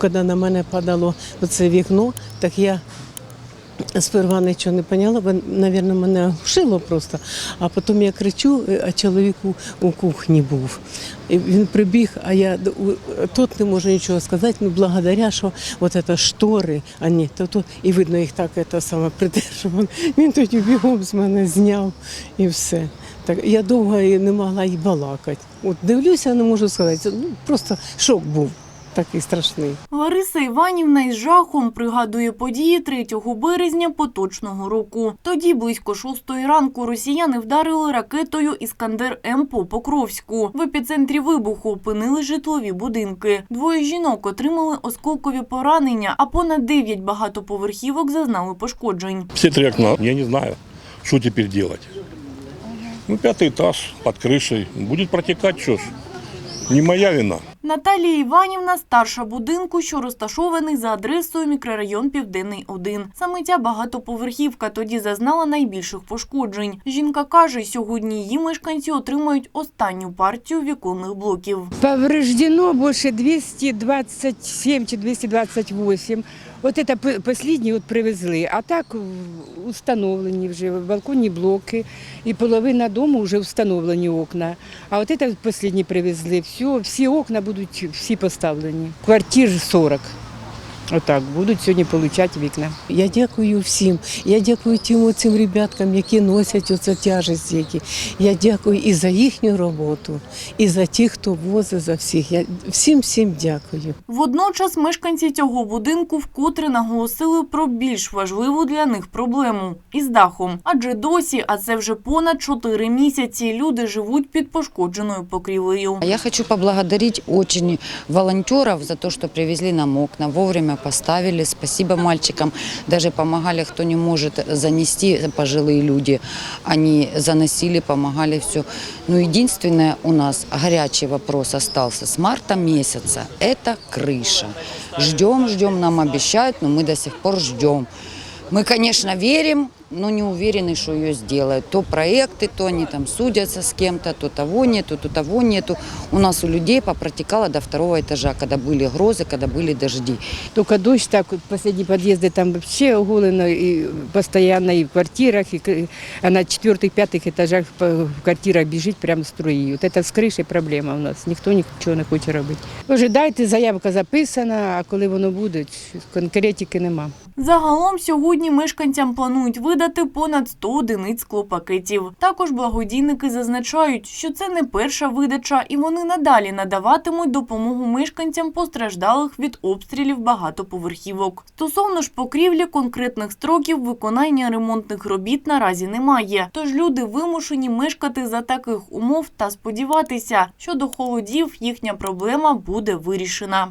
Коли на мене падало оце вікно, так я сперва нічого не поняла, бо, мабуть, мене вшило просто. А потім я кричу, а чоловік у, кухні був. І він прибіг, а я тут не можу нічого сказати, ну благодаря, що от це штори, а ні, то тут і видно їх так це саме придержували. Він тоді бігом з мене зняв і все. Так я довго не могла й балакати. От дивлюся, не можу сказати. Ну просто шок був такий страшний. Лариса Іванівна із жахом пригадує події 3 березня поточного року. Тоді близько 6 ранку росіяни вдарили ракетою Іскандер М по Покровську. В епіцентрі вибуху опинили житлові будинки. Двоє жінок отримали осколкові поранення, а понад 9 багатоповерхівок зазнали пошкоджень. Все три окна. Я не знаю, что теперь делать. Ну, пятый этаж под крышей. Будет протекать, что ж. Не моя вина. Наталія Іванівна, старша будинку, що розташований за адресою мікрорайон Південний 1. Саме ця багатоповерхівка тоді зазнала найбільших пошкоджень. Жінка каже, сьогодні її мешканці отримають останню партію віконних блоків. Повреждено більше 227 чи 228. Вот це останні от привезли. А так встановлені вже балконні блоки і половина дому вже встановлені окна. А от це останні привезли. Все, всі окна будуть всі поставлені. Квартир 40. Отак будуть сьогодні отримати вікна. Я дякую всім. Я дякую тим цим ребяткам, які носять оце тяжесть. Які. Я дякую і за їхню роботу, і за тих, хто возить за всіх. Я всім всім дякую. Водночас мешканці цього будинку вкотре наголосили про більш важливу для них проблему із дахом. Адже досі, а це вже понад 4 місяці, люди живуть під пошкодженою покрівлею. Я хочу поблагодарить очень волонтеров за то, что привезли нам окна, вовремя поставили. Спасибо мальчикам. Даже помогали, кто не может занести, пожилые люди. Они заносили, помогали все. Но единственное у нас горячий вопрос остался с марта месяца. Это крыша. Ждем, ждем, нам обещают, но мы до сих пор ждем. Мы, конечно, верим, но не уверены, что ее сделают. То проекты, то они там судятся с кем-то, то того нету, то того нету. У нас у людей попротекало до второго этажа, когда были грозы, когда были дожди. Только дождь, так вот последние подъезды там вообще оголено и постоянно и в квартирах, и к- а на четвертых, пятых этажах по- в квартирах бежит прямо струи. Вот это с крышей проблема у нас. Ніхто нічого не хоче робити. Боже, дайте, заявка записана, а коли воно буде, конкретики нема. Загалом сьогодні мешканцям планують видати понад 100 одиниць склопакетів. Також благодійники зазначають, що це не перша видача, і вони надалі надаватимуть допомогу мешканцям постраждалих від обстрілів багатоповерхівок. Стосовно ж покрівлі конкретних строків виконання ремонтних робіт наразі немає. Тож люди вимушені мешкати за таких умов та сподіватися, що до холодів їхня проблема буде вирішена.